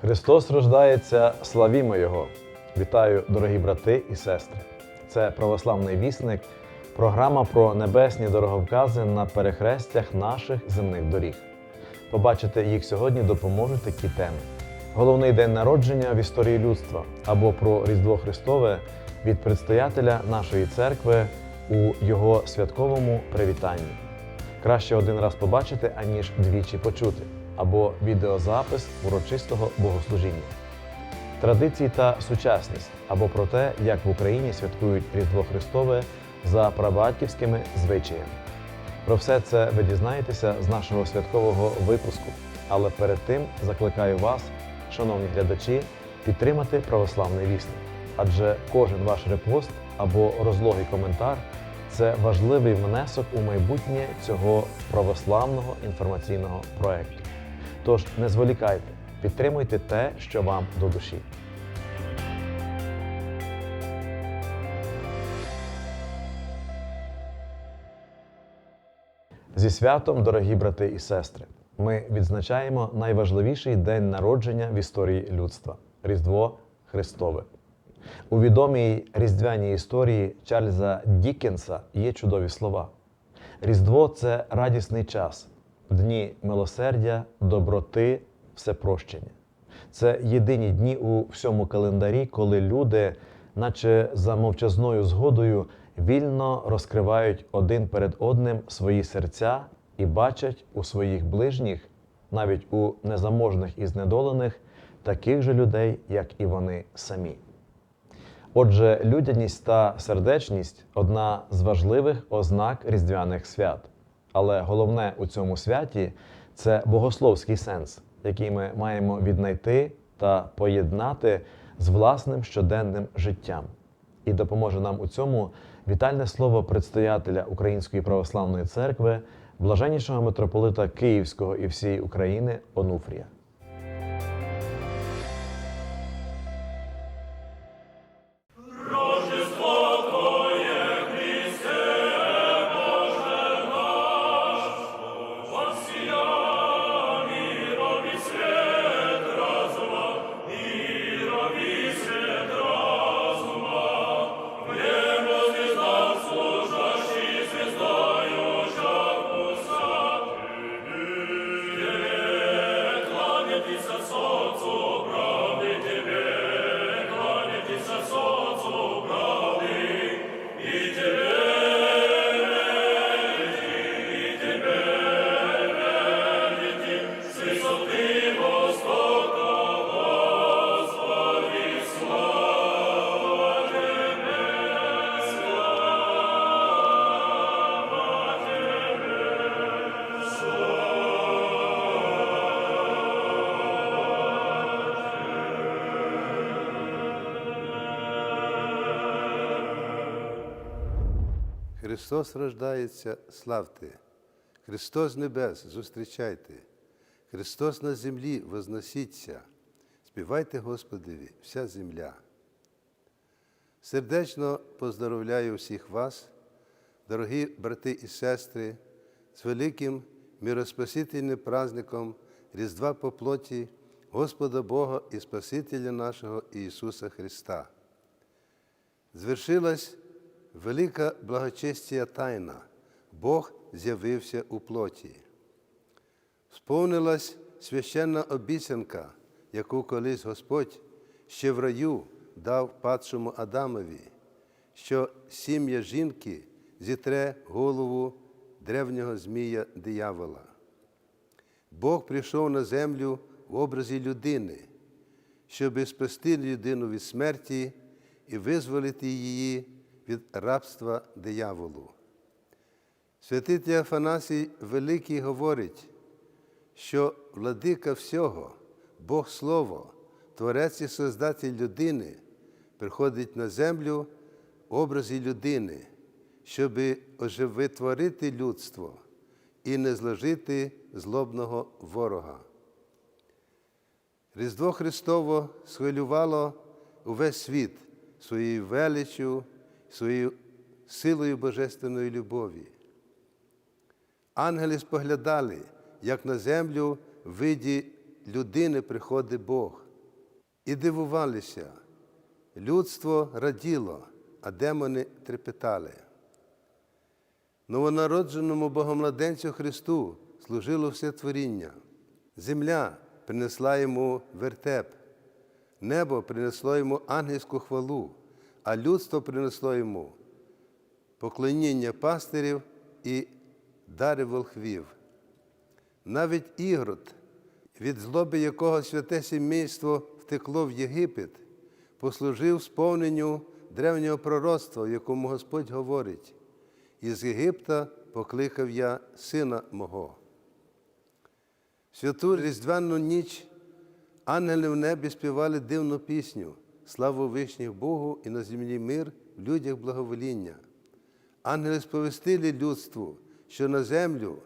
Христос рождається, славімо Його! Вітаю, дорогі брати і сестри! Це православний вісник, програма про небесні дороговкази на перехрестях наших земних доріг. Побачити їх сьогодні допоможуть такі теми: головний день народження в історії людства або про Різдво Христове від предстоятеля нашої церкви у його святковому привітанні. Краще один раз побачити, аніж двічі почути, або відеозапис урочистого богослужіння. Традиції та сучасність або про те, як в Україні святкують Різдво Христове за прабатьківськими звичаями. Про все це ви дізнаєтеся з нашого святкового випуску. Але перед тим закликаю вас, шановні глядачі, підтримати православний вісник. Адже кожен ваш репост або розлогий коментар це важливий внесок у майбутнє цього православного інформаційного проекту. Тож не зволікайте, підтримуйте те, що вам до душі. Зі святом, дорогі брати і сестри, ми відзначаємо найважливіший день народження в історії людства Різдво Христове. У відомій різдвяній історії Чарльза Дікенса є чудові слова. Різдво це радісний час, дні милосердя, доброти, всепрощення. Це єдині дні у всьому календарі, коли люди, наче за мовчазною згодою, вільно розкривають один перед одним свої серця і бачать у своїх ближніх, навіть у незаможних і знедолених, таких же людей, як і вони самі. Отже, людяність та сердечність одна з важливих ознак різдвяних свят. Але головне у цьому святі це богословський сенс, який ми маємо віднайти та поєднати з власним щоденним життям. І допоможе нам у цьому вітальне слово предстоятеля Української православної церкви, блаженнішого митрополита Київського і всієї України Онуфрія. Христос рождається, славте! Христос небес, зустрічайте! Христос на землі возносіться, співайте Господеві, вся земля. Сердечно поздоровляю всіх вас, дорогі брати і сестри, з великим мироспасительним праздником Різдва по плоті Господа Бога і Спасителя нашого Ісуса Христа. Звершилась велика благочестія тайна, Бог з'явився у плоті. Сповнилась священна обіцянка, яку колись Господь ще в раю дав падшому Адамові, що сім'я жінки зітре голову древнього змія диявола. Бог прийшов на землю в образі людини, щоби спасти людину від смерті і визволити її від рабства дияволу. Святитель Афанасій Великий говорить, що владика всього, Бог Слово, Творець і Создатель людини, приходить на землю в образі людини, щоб оживотворити людство і не зложити злобного ворога. Різдво Христово схвилювало увесь світ своєю величчю, своєю силою божественної любові. Ангели споглядали, як на землю в виді людини приходить Бог. І дивувалися. Людство раділо, а демони трепетали. Новонародженому Богомладенцю Христу служило все творіння. Земля принесла йому вертеп, небо принесло йому ангельську хвалу, а людство принесло йому поклоніння пастирів і дари волхвів. Навіть Ігрод, від злоби якого святе сімейство втекло в Єгипет, послужив сповненню древнього пророцтва, якому Господь говорить: із Єгипта покликав я сина мого. Святу Різдвяну ніч ангели в небі співали дивну пісню, славу вишніх Богу і на землі мир, в людях благовоління. Ангели сповістили людству, що на землю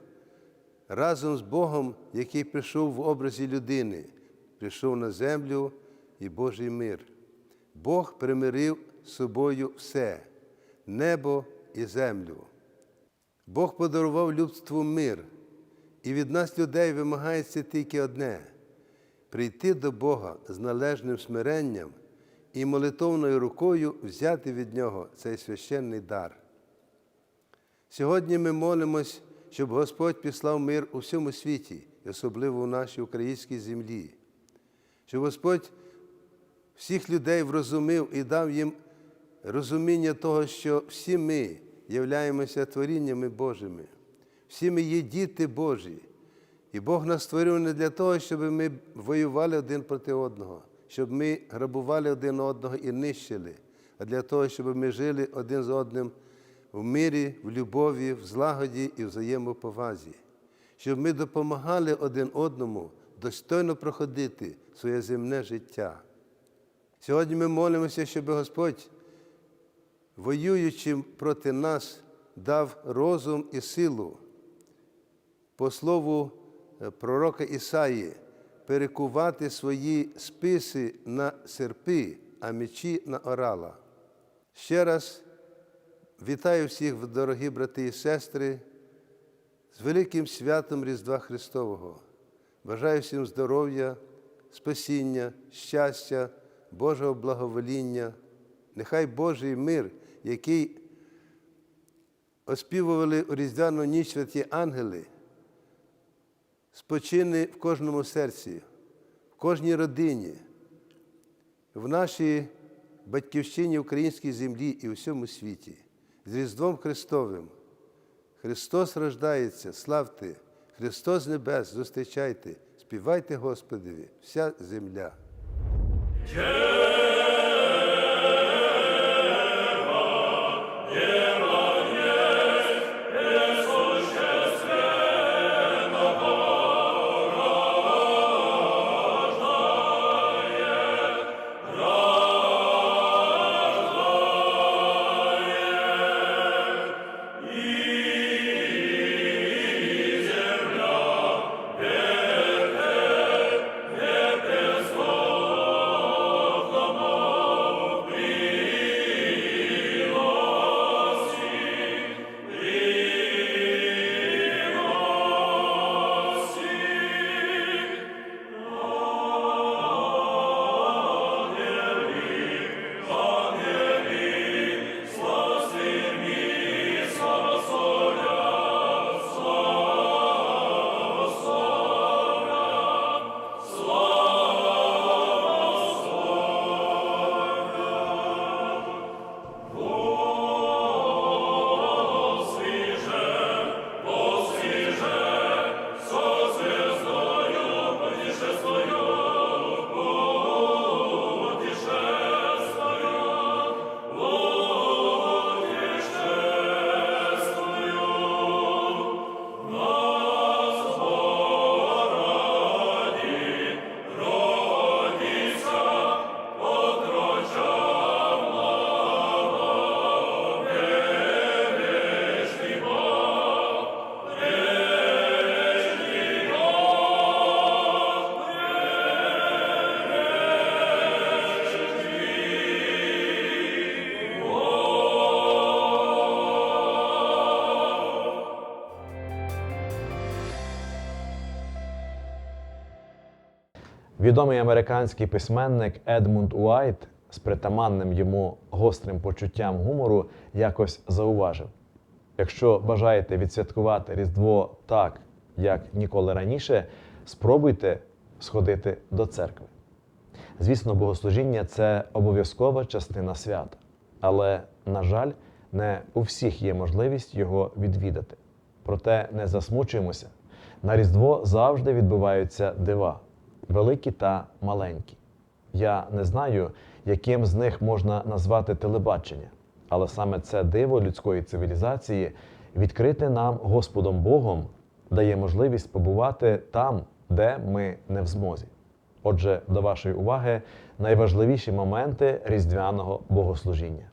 разом з Богом, який прийшов в образі людини, прийшов на землю і Божий мир. Бог примирив з собою все небо і землю. Бог подарував людству мир, і від нас, людей, вимагається тільки одне прийти до Бога з належним смиренням і молитовною рукою взяти від Нього цей священний дар. Сьогодні ми молимось, щоб Господь післав мир у всьому світі, і особливо у нашій українській землі, щоб Господь всіх людей врозумив і дав їм розуміння того, що всі ми являємося творіннями Божими, всі ми є діти Божі. І Бог нас створив не для того, щоб ми воювали один проти одного, щоб ми грабували один одного і нищили, а для того, щоб ми жили один з одним в мирі, в любові, в злагоді і взаємоповазі, щоб ми допомагали один одному достойно проходити своє земне життя. Сьогодні ми молимося, щоб Господь, воюючи проти нас, дав розум і силу. По слову е, пророка Ісаї, перекувати свої списи на серпи, а мечі на орала. Ще раз вітаю всіх, дорогі брати і сестри, з великим святом Різдва Христового. Бажаю всім здоров'я, спасіння, щастя, Божого благовоління. Нехай Божий мир, який оспівували у Різдвяну ніч святі ангели, спочине в кожному серці, в кожній родині, в нашій батьківщині, українській землі і у всьому світі. З Різдвом Христовим. Христос рождається, славте, Христос небес, зустрічайте, співайте Господеві, вся земля. Відомий американський письменник Едмунд Уайт з притаманним йому гострим почуттям гумору якось зауважив: якщо бажаєте відсвяткувати Різдво так, як ніколи раніше, спробуйте сходити до церкви. Звісно, богослужіння це обов'язкова частина свята, але, на жаль, не у всіх є можливість його відвідати. Проте не засмучуємося. На Різдво завжди відбуваються дива, великі та маленькі. Я не знаю, яким з них можна назвати телебачення, але саме це диво людської цивілізації відкрите нам Господом Богом дає можливість побувати там, де ми не в змозі. Отже, до вашої уваги найважливіші моменти різдвяного богослужіння.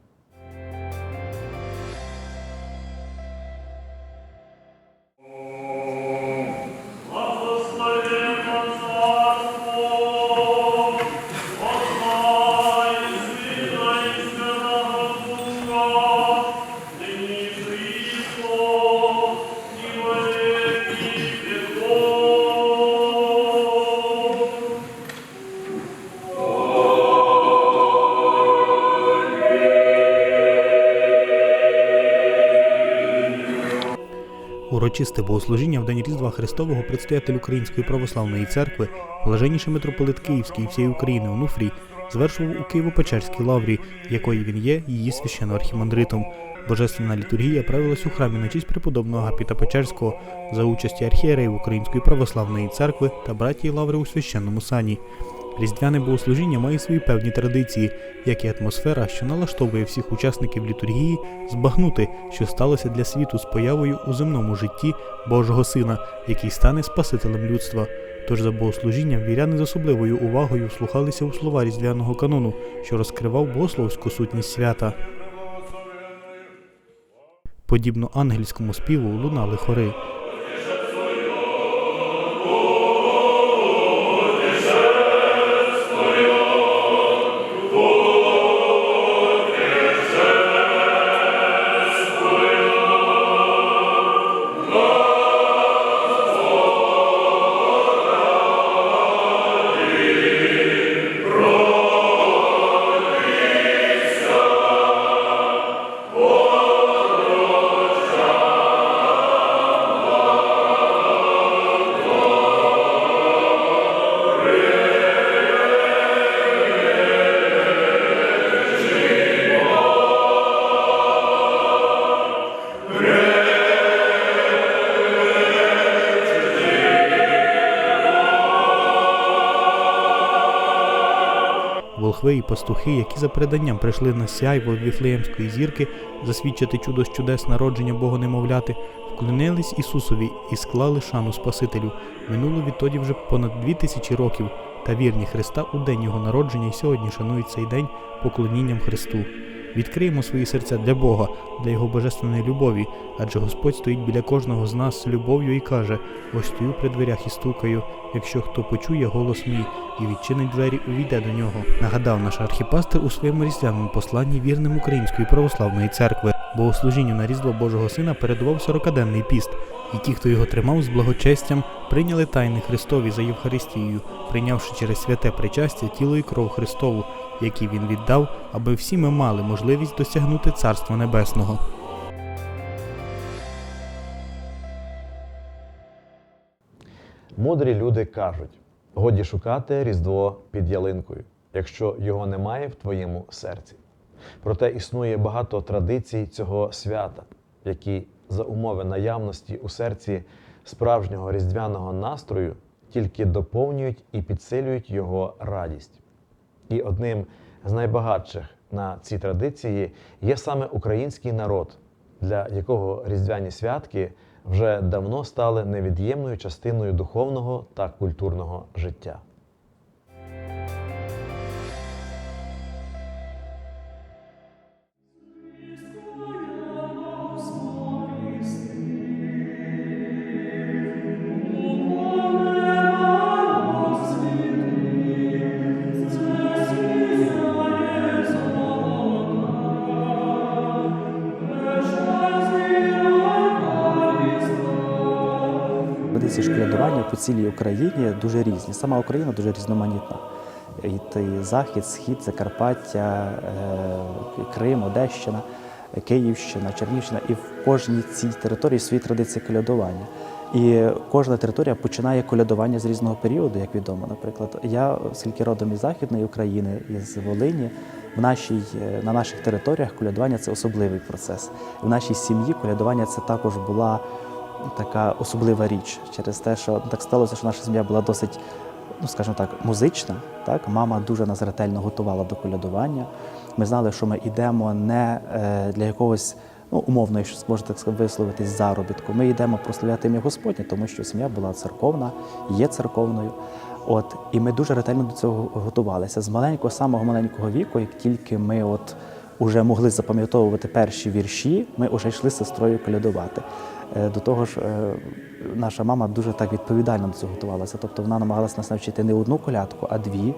Урочисте богослужіння в день Різдва Христового предстоятель Української православної церкви, блаженніший митрополит Київський і всієї України Онуфрій, звершував у Києво-Печерській лаврі, якої він є її священноархімандритом. Божественна літургія правилась у храмі на честь преподобного Гапіта Печерського за участі архієреїв Української православної церкви та братії лаври у священному сані. Різдвяне богослужіння має свої певні традиції, як і атмосфера, що налаштовує всіх учасників літургії збагнути, що сталося для світу з появою у земному житті Божого Сина, який стане Спасителем людства. Тож за богослужінням віряни з особливою увагою вслухалися у слова різдвяного канону, що розкривав богословську сутність свята. Подібно ангельському співу лунали хори. Волхви і пастухи, які за переданням прийшли на сяйво Віфлеємської зірки засвідчити чудо з чудес народження Бога немовляти, вклонились Ісусові і склали шану Спасителю. Минуло відтоді вже понад дві тисячі років, та вірні Христа у день Його народження і сьогодні шанують цей день поклонінням Христу. Відкриємо свої серця для Бога, для Його божественної любові, адже Господь стоїть біля кожного з нас з любов'ю і каже: Ось стою при дверях і стукаю. Якщо хто почує голос мій і відчинить двері, увійде до нього. Нагадав наш архіпастир у своєму різдвяному посланні вірним Української православної церкви. Богослужінню на Різдво Божого Сина передував 40-денний піст, і ті, хто його тримав з благочестям, прийняли тайни Христові за Євхаристією, прийнявши через святе причастя тіло і кров Христову, які він віддав, аби всі ми мали можливість досягнути Царства Небесного. Мудрі люди кажуть: годі шукати Різдво під ялинкою, якщо його немає в твоєму серці. Проте існує багато традицій цього свята, які за умови наявності у серці справжнього різдвяного настрою тільки доповнюють і підсилюють його радість. І одним з найбагатших на ці традиції є саме український народ, для якого різдвяні святки вже давно стали невід'ємною частиною духовного та культурного життя. Цілій Україні дуже різні. Сама Україна дуже різноманітна. І захід, схід, Закарпаття, е, Крим, Одещина, Київщина, Чернігівщина. І в кожній цій території свої традиції колядування. І кожна територія починає колядування з різного періоду, як відомо. Наприклад, я, оскільки родом із Західної України, із Волині, в нашій, е, на наших територіях колядування це особливий процес. В нашій сім'ї колядування це також була така особлива річ через те, що так сталося, що наша сім'я була досить, ну скажімо так, музична. Так, мама дуже нас ретельно готувала до колядування. Ми знали, що ми йдемо не е, для якогось. Ну, умовно, якщо можна висловитись заробітку. Ми йдемо прославляти ім'я Господнє, тому що сім'я була церковна, є церковною. От, і ми дуже ретельно до цього готувалися. З маленького, самого маленького віку, як тільки ми от уже могли запам'ятовувати перші вірші, ми вже йшли з сестрою колядувати. Е, До того ж, е, наша мама дуже так відповідально до цього готувалася. Тобто вона намагалася нас навчити не одну колядку, а дві.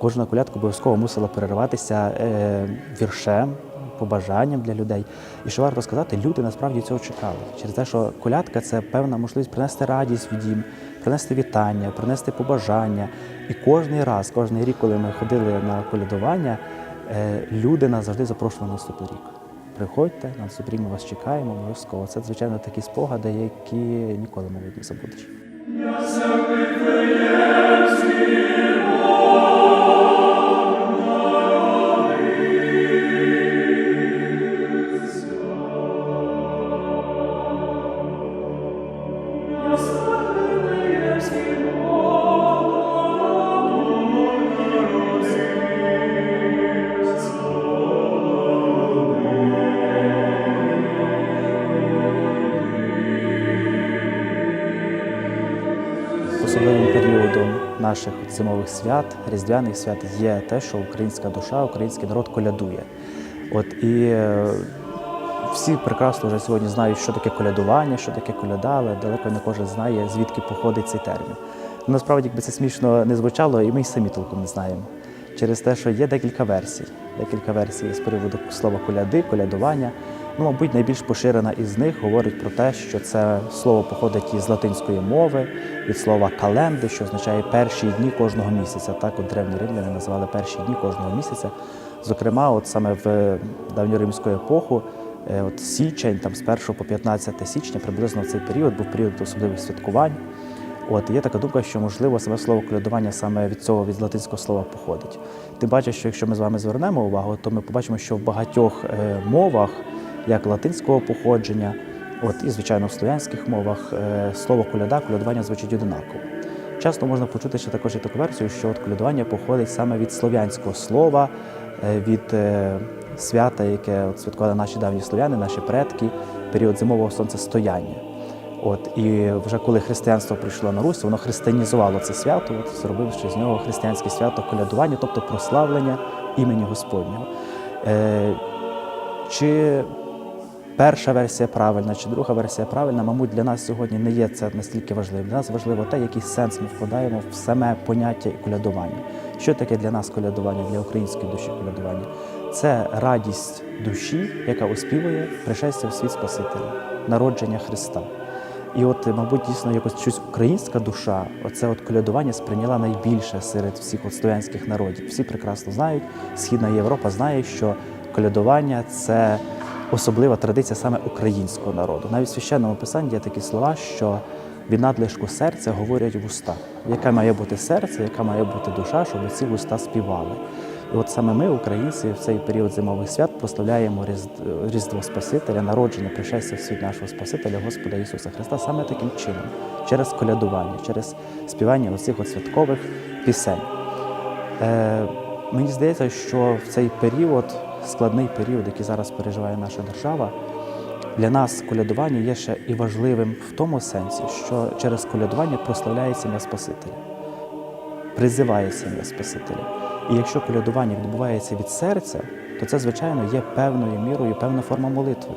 Кожна колядка обов'язково мусила перериватися е, віршем, побажанням для людей. І що варто сказати, люди насправді цього чекали. Через те, що колядка це певна можливість принести радість в дім, принести вітання, принести побажання. І кожний раз, кожний рік, коли ми ходили на колядування, люди нас завжди запрошували на наступний рік. Приходьте, на наступний вас чекаємо, обов'язково. Це, звичайно, такі спогади, які ніколи, мабуть, не забудеш. Наших зимових свят, різдвяних свят є те, що українська душа, український народ колядує. От і е, всі прекрасно вже сьогодні знають, що таке колядування, що таке коляда, але далеко не кожен знає, звідки походить цей термін. Ну, Насправді, якби це смішно не звучало, і ми й самі толком не знаємо. Через те, що є декілька версій. Декілька версій з приводу слова коляди, колядування. Ну, мабуть, найбільш поширена із них говорить про те, що це слово походить із латинської мови, від слова календи, що означає перші дні кожного місяця. Так от древні римляни називали перші дні кожного місяця. Зокрема, от саме в давньоримську епоху, е, от січень, там з 1 по 15 січня, приблизно в цей період був період особливих святкувань. От є така думка, що можливо саме слово колядування саме від цього від латинського слова походить. Тим паче, що якщо ми з вами звернемо увагу, то ми побачимо, що в багатьох е, мовах, як латинського походження, от і звичайно в слов'янських мовах, е, слово коляда, колядування звучить одинаково. Часто можна почути ще також і таку версію, що от колядування походить саме від слов'янського слова, е, від е, свята, яке от святкували наші давні слов'яни, наші предки, період зимового сонцестояння. От і вже коли християнство прийшло на Русь, воно християнізувало це свято, от зробивши з нього християнське свято колядування, тобто прославлення імені Господнього. Е, чи перша версія правильна, чи друга версія правильна, мабуть, для нас сьогодні не є це настільки важливо. Для нас важливо те, який сенс ми вкладаємо в саме поняття колядування. Що таке для нас колядування, для української душі колядування? Це радість душі, яка оспівує пришестя в світ Спасителя, народження Христа. І от, мабуть, дійсно якось щось українська душа, оце от колядування сприйняла найбільше серед всіх от слов'янських народів. Всі прекрасно знають, Східна Європа знає, що колядування це особлива традиція саме українського народу. Навіть в священному писанні є такі слова, що від надлишку серця говорять вуста. Яке має бути серце, яка має бути душа, щоб ці вуста співали. І от саме ми, українці, в цей період зимових свят прославляємо Різдво Спасителя, народження, пришестя в світ нашого Спасителя, Господа Ісуса Христа, саме таким чином, через колядування, через співання оцих от святкових пісень. Е, мені здається, що в цей період, складний період, який зараз переживає наша держава, для нас колядування є ще і важливим в тому сенсі, що через колядування прославляється ім'я Спасителя призиває сім'я Спасителя. І якщо колядування відбувається від серця, то це, звичайно, є певною мірою, певна форма молитви.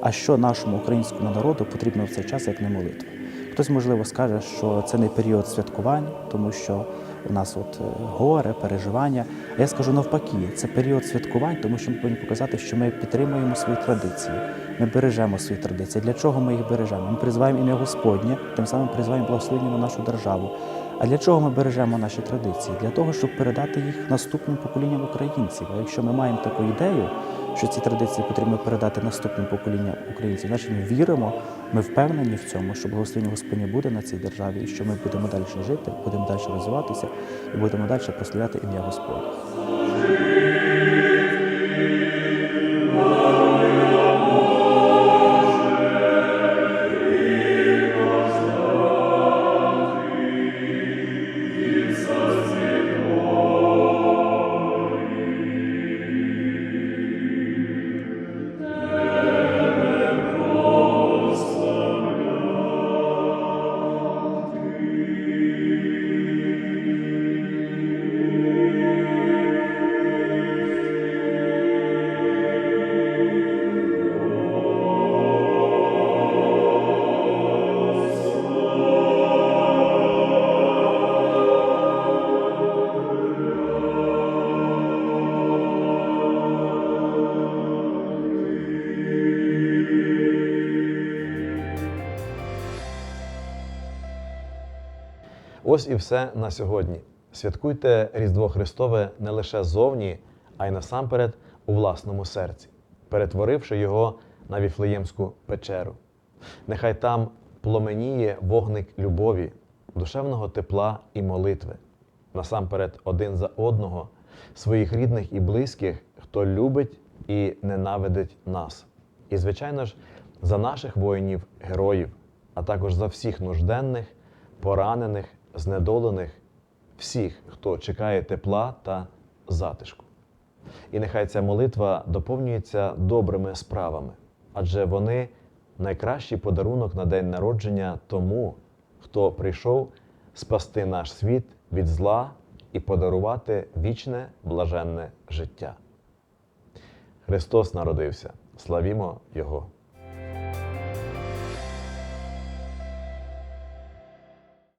А що нашому українському народу потрібно в цей час, як не молитва? Хтось, можливо, скаже, що це не період святкувань, тому що у нас от е, горе, переживання. А я скажу навпаки, це період святкувань, тому що ми повинні показати, що ми підтримуємо свої традиції. Ми бережемо свої традиції. Для чого ми їх бережемо? Ми призиваємо ім'я Господнє, тим самим призиваємо благословення на нашу державу. А для чого ми бережемо наші традиції? Для того, щоб передати їх наступним поколінням українців. А якщо ми маємо таку ідею, що ці традиції потрібно передати наступним поколінням українців, значить ми віримо, ми впевнені в цьому, що благословення Господнє буде на цій державі, і що ми будемо далі жити, будемо далі розвиватися і будемо далі прославляти ім'я Господнє. Ось і все на сьогодні. Святкуйте Різдво Христове не лише зовні, а й насамперед у власному серці, перетворивши його на віфлеємську печеру. Нехай там пломеніє вогник любові, душевного тепла і молитви, насамперед один за одного, своїх рідних і близьких, хто любить і ненавидить нас. І, звичайно ж, за наших воїнів, героїв, а також за всіх нужденних, поранених, знедолених, всіх, хто чекає тепла та затишку. І нехай ця молитва доповнюється добрими справами, адже вони найкращий подарунок на день народження тому, хто прийшов спасти наш світ від зла і подарувати вічне блаженне життя. Христос народився. Славімо Його!